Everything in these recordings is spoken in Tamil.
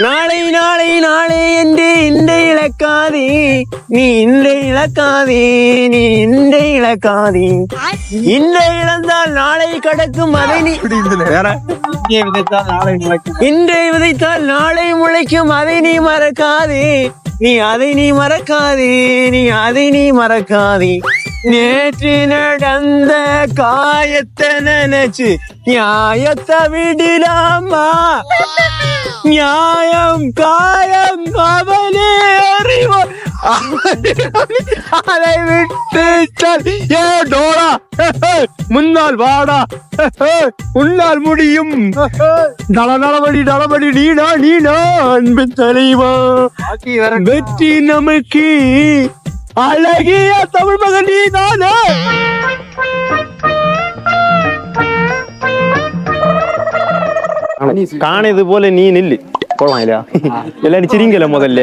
நாளை நாளை நாளை என்று இந்த இழக்காதே. நீ இந்த இழக்காதே நீ இந்த இழக்காதே. இந்த இழந்தால் நாளை கடக்கும் அதை நீ இன்றை விதைத்தால் நாளை முளைக்கும் அதை நீ மறக்காதே. நீ அதை நீ மறக்காதே நீ அதை நீ மறக்காதே. நேற்று நடந்த காயத்தை நினைச்சு நியாயத்தை விடலாமா? நியாயம் காயம் அவனே அறிவான் அதை விட்டு. ஏ டோரா. முன்னால் வாடா. உன்னால் முடியும். நல நலபடி நலபடி நீனா நீனா அன்பு தலைவா வெற்றி நமக்கு. அழகிய தமிழ் மகன் நீ நீதானே காணது போல நீ நில்லு. கொள்ளலாம் இல்லையா? எல்லாரும் சிரிங்கல முதல்ல.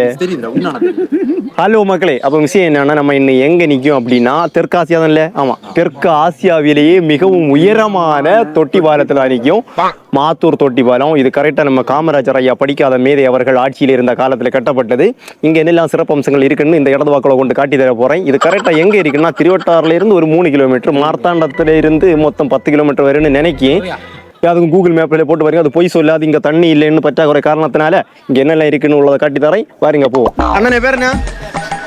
ஹலோ மக்களே அப்போ விஷயம் என்னன்னா நம்ம இன்னும் எங்க நிற்கும் அப்படின்னா தெற்காசியா தான்ல ஆமா. தெற்கு ஆசியாவிலேயே மிகவும் உயரமான தொட்டி பாலத்தில் நிற்கும் மாத்தூர் தொட்டி பாலம். இது கரெக்டாக நம்ம காமராஜர் ஐயா படிக்காத மேதை அவர்கள் ஆட்சியில் இருந்த காலத்தில் கட்டப்பட்டது. இங்க என்னெல்லாம் சிறப்பம்சங்கள் இருக்குன்னு இந்த இடது வாக்கில் கொண்டு காட்டி தர போறேன். இது கரெக்டாக எங்க இருக்குன்னா திருவட்டாறுலேருந்து ஒரு மூணு கிலோமீட்டர் மார்த்தாண்டத்துல இருந்து மொத்தம் பத்து கிலோமீட்டர் வரும்னு நினைக்கி அதுவும் கூகுள் மேப்பில் போட்டு பாருங்க. அது போய் சொல்லாது இங்க தண்ணி இல்லைன்னு பற்றாக்குறை காரணத்தினால இங்க என்னெல்லாம் இருக்குன்னு உள்ளதை காட்டி தரேன். பாருங்க போவோம். அண்ணனே பேர் என்ன?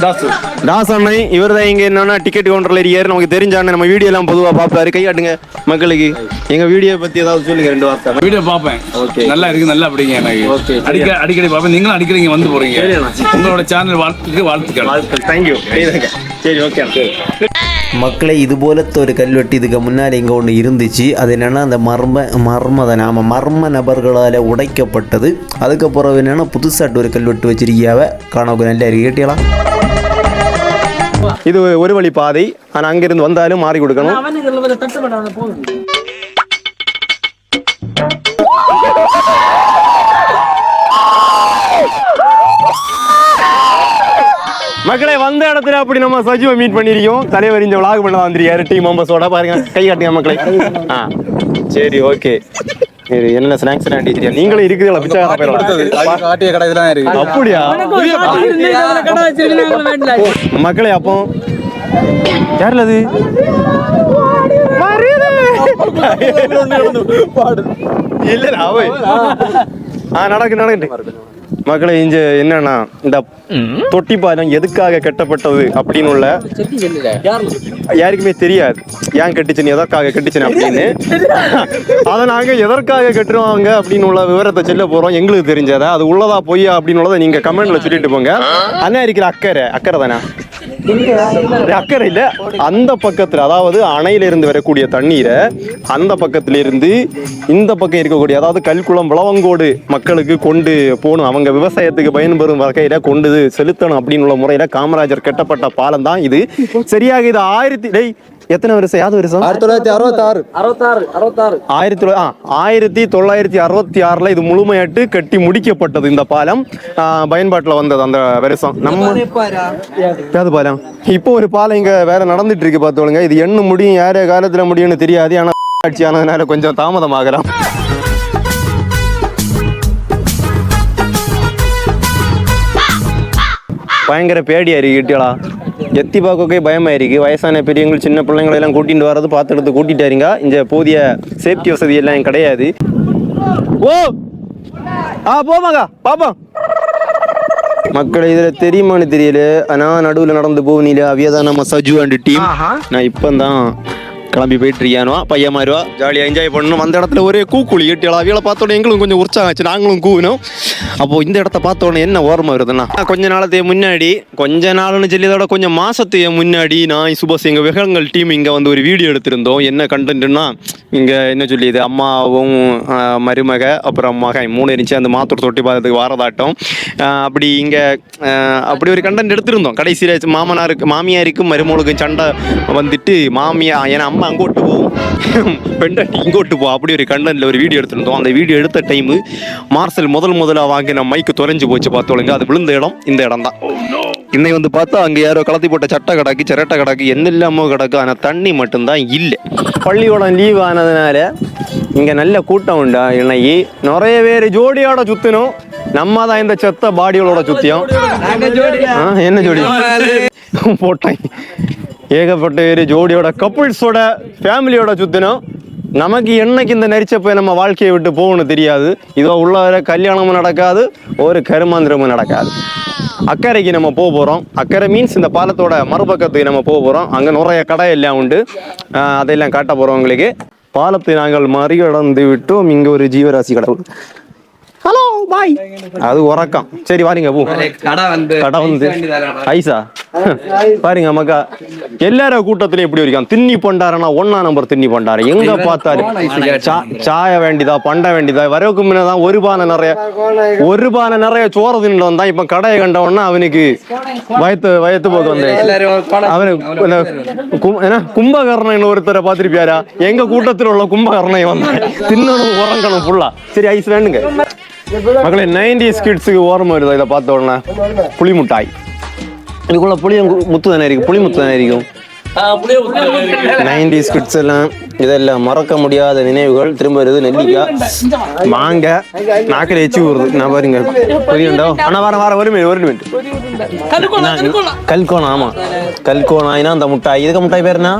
தாசு. தாஸ் அண்ணன் இவர் தான் இங்க என்னன்னா டிக்கெட் கவுண்டர்ல இருக்காரு. நமக்கு தெரிஞ்ச அண்ணன் நம்ம வீடியோ எல்லாம் பொதுவா பார்ப்பாரு. கையாட்டுங்க மக்களுக்கு. எங்க வீடியோ பத்தி ஏதாவது சொல்லுங்க ரெண்டு வார்த்தை. வீடியோ பார்ப்பேன். Okay. நல்லா இருக்கு நல்லா அப்படிங்க எனக்கு. Okay. அடிக்க அடிக்கடி பார்ப்பேன். நீங்களும் அடிக்கடி இங்க வந்து போறீங்க. உங்களோட சேனல் வாழ்த்துக்கு வாழ்த்துக்கள். வாழ்த்துக்கள். தேங்க்யூ சரி ஓகே மக்களை இது போலத்த ஒரு கல்வெட்டு இதுக்கு முன்னாடி இங்கே ஒன்று இருந்துச்சு. அது என்னென்னா அந்த மர்ம மர்மத நாம மர்ம நபர்களால் உடைக்கப்பட்டது. அதுக்கப்புறம் என்னென்னா புதுசாட்டு ஒரு கல்வெட்டு வச்சிருக்கியாவ? காணக்கு நல்லா இருக்கு கேட்டியலாம் இது ஒரு வழி பாதை. ஆனா அங்கிருந்து வந்தாலும் மாறி கொடுக்கணும். மக்களை வந்த இடத்துல அப்படி நம்ம சஜிவை மீட் பண்ணிருக்கோம் தலைவர் இந்த விளாக் பண்ண வந்திருக்காரு. டீம் மெம்பர்ஸோட பாருங்க. கை காட்டுங்க மக்களை. ஆ சரி ஓகே சரி என்ன ஸ்நாக்ஸ் டீச்சர் நீங்களும் இருக்குதுல பிச்சை காட்டிய கடை இதெல்லாம் இருக்கு அப்படியா மக்களே அப்போ யாருல அது? இல்ல அவை ஆ நடக்கு நடக்கட்டு மக்களே இங்க என்னன்னா இந்த தொட்டி பாலம் எதுக்காக கட்டப்பட்டது அப்படின்னு உள்ள யாருக்குமே தெரியாது. ஏன் கட்டுச்சுன்னு எதற்காக கட்டுச்சுன்னு அப்படின்னு. அதை நாங்க எதற்காக கட்டுருவாங்க அப்படின்னு உள்ள விவரத்தை சொல்ல போறோம். எங்களுக்கு தெரிஞ்சதை. அது உள்ளதா பொய்யா அப்படின்னு உள்ளதை நீங்க கமெண்ட்ல சொல்லிட்டு போங்க. அண்ணா இருக்கிற அக்கறை அக்கறை தானே? அக்கறை இல்ல அந்த பக்கத்துல அதாவது அணையில இருந்து வரக்கூடிய தண்ணீரை அந்த பக்கத்துல இருந்து இந்த பக்கம் இருக்கக்கூடிய அதாவது கல்குளம் விளவங்கோடு மக்களுக்கு கொண்டு போகணும். அவங்க விவசாயத்துக்கு பயன்பெறும் வகையில கொண்டு செலுத்தணும் அப்படின்னு உள்ள முறையில காமராஜர் கட்டப்பட்ட பாலம் தான் இது. சரியாக இது ஆயிரத்தி எத்தனை வருஷம்? யாவது வருஷம்? ஆயிரத்தி தொள்ளாயிரத்தி அறுபத்தாறு. ஆயிரத்தி தொள்ளா- ஆ, ஆயிரத்தி தொள்ளாயிரத்தி அறுபத்தி ஆறுல இது முழுமையாட்டு கட்டி முடிக்கப்பட்டது இந்த பாலம். பயன்பாட்டுல வந்தது அந்த வருஷம். நம்ம ஏது பாலம்? இப்போ ஒரு பாலம் இங்க வேற நடந்துட்டு இருக்கு பார்த்தோளுங்க இது என்ன முடியும் யார காலத்துல முடியும்னு தெரியாது. ஆனா ஆட்சி ஆனதுனால கொஞ்சம் தாமதமாகலாம். பயங்கர பேடியா இருக்கு கிட்டியலா எத்தி பார்க்கவே பயமா இருக்கு வயசான பெரியவங்க சின்ன பிள்ளைங்களை எல்லாம் கூட்டிட்டு வர்றது பார்த்து எடுத்து கூட்டிட்டாருங்க இங்க போதிய சேஃப்டி வசதி எல்லாம் கிடையாது. ஓ! ஆ போமாங்க பாப்போம். மக்களை இதுல தெரியுமான்னு தெரியல. ஆனா நடுவுல நடந்து போவனில அவியதான் நம்ம சஜு அண்ட் டீம் நான் இப்பந்தான் கிளம்பி போயிட்டு இருக்கியானுவா பையன் மாறுவா? ஜாலியாக என்ஜாய் பண்ணணும். அந்த இடத்துல ஒரே கூக்குழி எட்டியலாம் அவியலை பார்த்தோன்னே எங்களும் கொஞ்சம் உற்சாகம் ஆச்சு. நாங்களும் கூவினோம். அப்போது இந்த இடத்த பார்த்தோன்னே என்ன ஓரமாக வருதுன்னா கொஞ்ச நாளத்தையே முன்னாடி கொஞ்ச நாள்னு சொல்லியதோட கொஞ்சம் மாதத்தையே முன்னாடி நான் சுபாஷ் எங்கள் விகங்கள் டீம் இங்கே வந்து ஒரு வீடியோ எடுத்திருந்தோம். என்ன கண்டென்ட்னா இங்கே என்ன சொல்லியது? அம்மாவும் மருமக அப்புறம் மகன் மூணு இருந்துச்சு அந்த மாத்தூர் தொட்டி பாதத்துக்கு வாரதாட்டம். அப்படி இங்கே அப்படி ஒரு கண்டென்ட் எடுத்திருந்தோம். கடைசியில் மாமனாருக்கு மாமியாருக்கும் மருமகளுக்கும் சண்டை வந்துட்டு மாமியா ஏன்னா அம்மா அங்கோட்டு போகும் பெண்டாட்டி இங்கோட்டு போ அப்படி ஒரு கண்டென்ட்ல ஒரு வீடியோ எடுத்திருந்தோம். அந்த வீடியோ எடுத்த டைமு மார்சல் முதல் முதலா வாங்கின மைக்கு தொலைஞ்சு போச்சு பார்த்தோளுங்க அது விழுந்த இடம் இந்த இடம் தான். இன்னைக்கு வந்து பார்த்தா அங்கே யாரோ கலத்தி போட்ட சட்டை கிடக்கு சிரட்டை கிடக்கு என்ன இல்லாமோ கிடக்கு. ஆனால் தண்ணி மட்டும்தான் இல்லை. பள்ளியோட லீவ் ஆனதுனால இங்கே நல்ல கூட்டம் உண்டா? இன்னைக்கு நிறைய பேர் ஜோடியோட சுற்றணும் நம்ம தான் இந்த செத்த பாடிகளோட சுத்தியம். ஆ, என்ன ஜோடி? போட்டேன். ஏகப்பட்ட பேர் ஜோடியோட கப்புள்ஸோட ஃபேமிலியோட சுத்தினோம். நமக்கு என்னைக்கு இந்த நெரிச்சப்ப நம்ம வாழ்க்கையை விட்டு போகணும் தெரியாது. இதோ உள்ள வர கல்யாணமும் நடக்காது ஒரு கருமாந்திரமும் நடக்காது. அக்கறைக்கு நம்ம போக போகிறோம் அக்கறை மீன்ஸ் இந்த பாலத்தோட மறுபக்கத்துக்கு நம்ம போக போகிறோம் அங்கே நிறைய கடை எல்லாம் உண்டு அதையெல்லாம் காட்ட போகிறோம் உங்களுக்கு. பாலத்தை நாங்கள் மறிகடந்து விட்டோம். இங்கே ஒரு ஜீவராசி கடவுள். ஹலோ பாய் அது உறக்கம். சரி வாருங்க போ. கடை வந்து கடை வந்து ஐசா பாருங்க மக்கா எல்லார கூட்டத்திலும் எப்படி இருக்கான். திண்ணி பண்டாரனா ஒன்னா நம்பர் திண்ணி பண்டாரு எங்க பார்த்தாலும் சா- சாய வேண்டியதா பண்ட வேண்டியதா வரவுக்கு முன்னதான் ஒரு பானை நிறைய ஒரு பானை நிறைய சோற தின்னு வந்தான். இப்ப கடையை கண்டவொன்னா அவனுக்கு வயத்து வயத்து போக்கு வந்து. அவனு இந்த கும்- என்ன? கும்பகர்ணன் ஒருத்தரை பார்த்திருப்பியாரா எங்க கூட்டத்தில் உள்ள கும்பகர்ணை வந்தான் தின்னணும் உறங்கணும் ஃபுல்லா சரி ஐஸ் வேணுங்க. மகளே நைன்டிஸ் கிட்ஸுக்கு ஓரம் வருதா? இதை பார்த்த உடனே. புளி முட்டாய் இதுக்குள்ள புளிய முத்து தானே இருக்கு? புளி முத்து தானே இருக்கும் நைன்டிஸ் கிட்ஸ் எல்லாம் இதெல்லாம் மறக்க முடியாத நினைவுகள். திரும்ப வருது நெல்லிக்காய் மாங்க நாக்கில் எச்சி ஊறுது. நான் பாருங்க. புரியுண்டோ ஆனா வர வர ஒரு மினிட் ஒரு மினிட் கல்கோணம் ஆமா. கல்கோணாயினா அந்த முட்டாய். இதுக்கு முட்டாய் பேர் என்ன?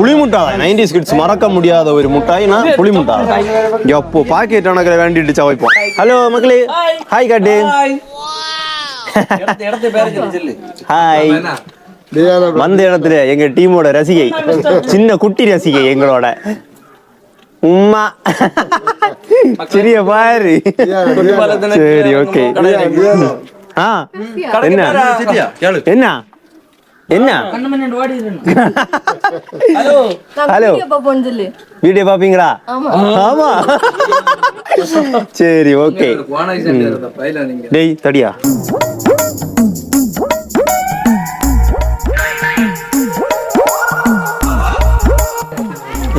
புளி முட்டாய். நைன்டிஸ் கிட்ஸ் மறக்க முடியாத ஒரு முட்டாய்னா புளி முட்டாய். எப்போ பாக்கெட் கணக்கில் வேண்டிட்டு சவைப்போம். ஹலோ மக்களே ஹாய் காட்டு. ஹாய். வந்த இடத்துல எங்க டீமோட ரசிகை சின்ன குட்டி ரசிகை எங்களோட. உம்மா. சரியா பாரு. சரி ஓகே ஆ. என்ன? என்ன? என்ன? ஹலோ. வீடியோ பாப்பீங்களா ஆமா. சரி ஓகே டேய் தடியா.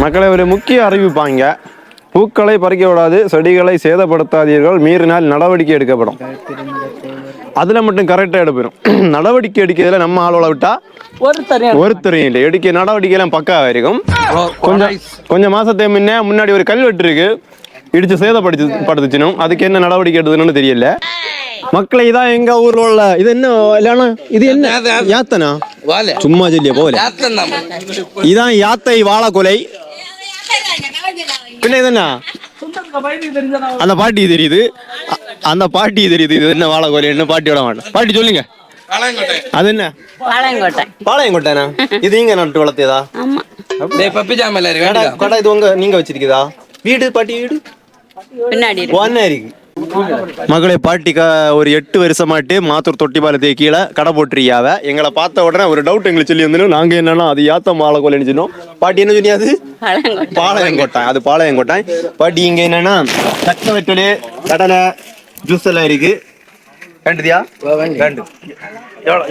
மக்களை ஒரு முக்கிய அறிவிப்பாங்க பூக்களை பறிக்க விடாது செடிகளை சேதப்படுத்தாதீர்கள் மீறினால் நடவடிக்கை எடுக்கப்படும். அதுல மட்டும் கரெக்டா எடுப்பிடும் நடவடிக்கை எடுக்கிறதுல நம்ம ஆளோட விட்டா ஒருத்தரையும் இல்லை. எடுக்க நடவடிக்கை எல்லாம் பக்காவா இருக்கும். கொஞ்சம் கொஞ்சம் மாசத்தை முன்னே முன்னாடி ஒரு கல்வெட்டு இருக்கு இடிச்சு சேதப்படுத்து படுத்துச்சினும் அதுக்கு என்ன நடவடிக்கை எடுத்துன்னு தெரியல. மக்களை இதான் எங்க ஊர்ல உள்ள இது என்ன இல்லைன்னா இது என்ன? யாத்தனா? சும்மா சொல்லிய போல. இதான் யாத்தை வாழைக்கொலை பின்ன இது என்ன? அந்த பாட்டி தெரியுது. அந்த பாட்டி தெரியுது இது என்ன வாழைக்கொலை என்ன பாட்டியோட மாட்டேன் பாட்டி சொல்லுங்க. அது என்ன? பாளையங்கோட்டை. பாளையங்கோட்டைனா? இது இங்க நட்டு வளர்த்தியதா? ஆமா. பப்பி ஜாமல கடை கடை இது உங்க நீங்க வச்சிருக்கீதா வீடு பாட்டி வீடு? பின்னாடி. ஒன்னா இருக்கு. மகளே பாட்டிக்கா ஒரு எட்டு வருஷமாட்டு மாத்தூர் தொட்டி பாலத்துக்கு கீழே கடை போட்டிருக்கியாவ எங்களை பார்த்த உடனே ஒரு டவுட் எங்களுக்கு சொல்லி வந்து நாங்க என்னன்னா அது யாத்த மாலை கோலைன்னு சொன்னோம் பாட்டி என்ன சொன்னியாது பாளையங்கோட்டை பாளையங்கோட்டாய் அது பாளையங்கோட்டாய் பாட்டி இங்க என்னன்னா தக்க வெட்டலு கடலை ஜூஸ் எல்லாம் இருக்கு வேண்டுதியா வேண்டு எவ்வளோ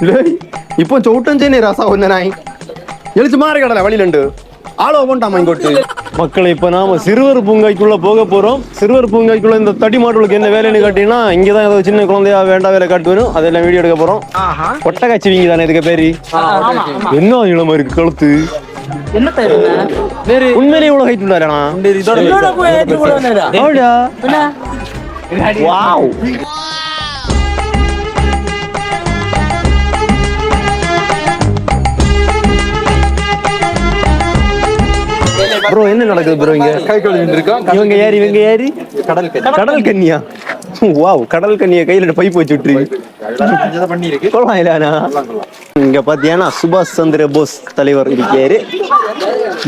டேய், இப்போ ചവിട്ടഞ്ചേനെ രസാ ഒന്നനായി എളിച്ച് മാറി കടല വഴിയിലുണ്ട് ஆளோ போண்டாமா இங்கோட்டு மக்களை இப்ப நாம சிறுவர் பூங்காய்க்குள்ள போக போறோம். சிறுவர் பூங்காய்க்குள்ள இந்த தடி மாடுகளுக்கு என்ன வேலைன்னு காட்டினா இங்கதான் ஏதோ சின்ன குழந்தையா வேண்டாம் வேலை காட்டு வரும். அதெல்லாம் வீடியோ எடுக்க போறோம். ஒட்டக்காட்சி வீங்க தானே இதுக்கு பேரு? என்ன இளமா இருக்கு கழுத்து? உண்மையிலே இவ்வளவு ஹைட் உள்ளாரா வாவ் ப்ரோ என்ன நடக்குது ப்ரோ இங்க? கை கழுவிட்டு இருக்கோம் இவங்க யாரு இவங்க யாரு? கடல் கடல் கன்னியா? வாவ் கடல் கன்னியா கையில பைப் வச்சு விட்டுருக்கு கொள்ளலாம் இல்லையாண்ணா இங்க பாத்தீங்கன்னா சுபாஷ் சந்திர போஸ் தலைவர் இருக்காரு.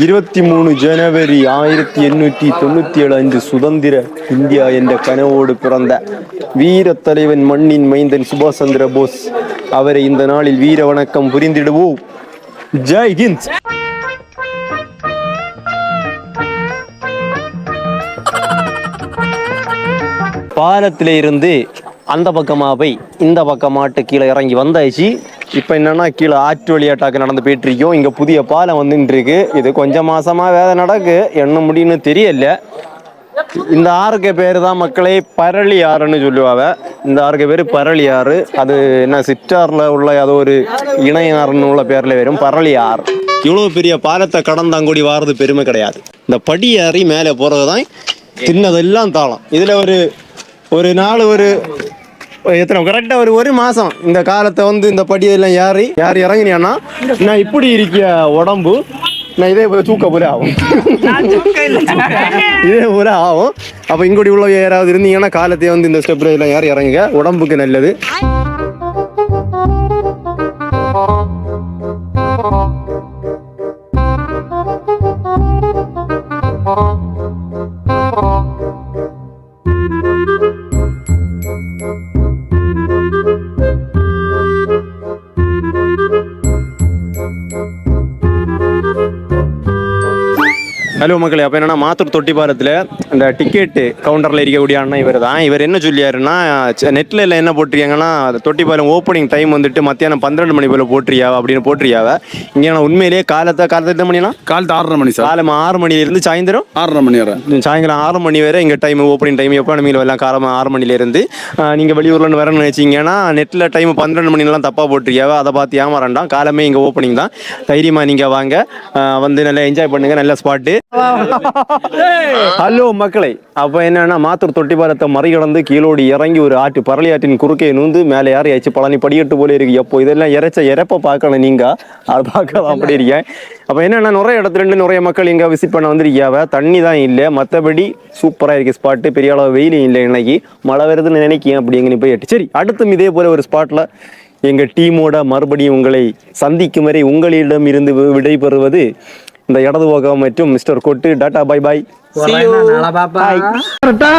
இருபத்தி மூணு ஜனவரி ஆயிரத்தி எண்ணூற்றி தொண்ணூத்தி ஏழு அன்று சுதந்திர இந்தியா என்ற கனவோடு பிறந்த வீர தலைவன் மண்ணின் மைந்தன் சுபாஷ் சந்திர போஸ். அவரை இந்த நாளில் வீர வணக்கம் புரிந்திடுவோம். ஜெய் ஹிந்த்! பாலத்தில் இருந்து அந்த பக்கமாக போய் இந்த பக்கமாட்டு கீழே இறங்கி வந்தாச்சு. இப்போ என்னன்னா கீழே ஆற்று வழியாட்டாக்கு நடந்து போயிட்டுருக்கோம். இங்கே புதிய பாலம் வந்துட்டு இருக்கு இது கொஞ்சம் மாதமாக வேலை நடக்கு. என்ன முடியும்னு தெரியல. இந்த ஆறுக்கு பேர் தான் மக்களே பரளி ஆறுன்னு சொல்லுவாங்க இந்த ஆறுக்கு பேர் பரளி ஆறு அது என்ன சிற்றாறுல உள்ள ஏதோ ஒரு இணையாறுன்னு உள்ள பேரில் வரும். பரளி ஆறு இவ்வளோ பெரிய பாலத்தை கடந்தாங்கூடி வாரது பெருமை கிடையாது. இந்த படி ஏறி மேலே போகிறது தான் தின்னதெல்லாம் தாளம். இதில் ஒரு ஒரு நாள் ஒரு எத்தனை கரெக்டாக ஒரு ஒரு மாதம் இந்த காலத்தை வந்து இந்த படியெல்லாம் ஏறி யார் இறங்கினியான்னா நான் இப்படி இருக்கிய உடம்பு நான் இதே போல தூக்க போல ஆகும். இதே போல ஆகும். அப்போ இங்கூடி உள்ள யாராவது இருந்தீங்கன்னா காலத்தையே வந்து இந்த ஸ்டெப்ல எல்லாம் யார் இறங்குங்க. உடம்புக்கு நல்லது. ஹலோ மக்களே அப்போ என்னன்னா மாத்தூர் தொட்டி பாலத்தில் இந்த டிக்கெட்டு கவுண்டரில் இருக்கக்கூடிய அண்ணன் இவர் தான் இவர் என்ன சொல்லியாருன்னா நெட்டில் எல்லாம் என்ன போட்டிருக்காங்கன்னா தொட்டி பாலம் ஓப்பனிங் டைம் வந்துட்டு மத்தியானம் பன்னிரெண்டு மணி போல் போட்டிருக்காவ அப்படின்னு போட்டிருக்காவ இங்கே நான் உண்மையிலேயே காலத்தை காலத்தை எத்தனை மணினா? காலத்து ஆறரை மணி சார். காலம் ஆறு மணிலேருந்து சாயந்தரம்? ஆறரை மணி வரை. சாயங்காலம் ஆறு மணி வரை எங்கள் டைம் ஓப்பனிங் டைம் எக்கானமியில் எல்லாம் காலம் ஆறு மணிலேருந்து நீங்கள் வெளியூர்லேருந்து வரணும்னு வச்சிங்கன்னா நெட்டில் டைம் பன்னிரெண்டு மணிலாம் தப்பாக போட்டிருக்கியாவ அதை பார்த்து ஏமாறண்டாம். காலமே இங்கே ஓப்பனிங் தான். தைரியமாக நீங்கள் வாங்க. வந்து நல்லா என்ஜாய் பண்ணுங்க நல்ல ஸ்பாட்டு ஹலோ மக்களை அப்போ என்னன்னா மாத்தூர் தொட்டி பாலத்தை மறிகடந்து கீழோடி இறங்கி ஒரு ஆட்டு பரளி ஆற்றின் குறுக்கே நூந்து மேலே ஏறி ஆச்சு பழனி படிக்கட்டு போல இருக்கு. எப்போ இதெல்லாம் இறைச்ச இறப்ப பார்க்கணும் நீங்க? அது பார்க்கலாம் அப்படி இருக்கேன் அப்போ என்னன்னா நிறைய இடத்துல இருந்து நிறைய மக்கள் இங்கே விசிட் பண்ண வந்திருக்கியாவ? தண்ணி தான் இல்லை. மற்றபடி சூப்பராக இருக்கு ஸ்பாட்டு பெரிய அளவு வெயிலும் இல்லை இன்னைக்கு. மழை வருதுன்னு நினைக்கிறேன் அப்படி எங்கே போய் எட்டு சரி அடுத்தும் இதே போல ஒரு ஸ்பாட்டில் எங்கள் டீமோட மறுபடியும் உங்களை சந்திக்கும் வரை உங்களிடம் இருந்து விடைபெறுவது இந்த இடது போகம் மற்றும் மிஸ்டர் கொட்டு. டாட்டா பை பாய் பாப்பா.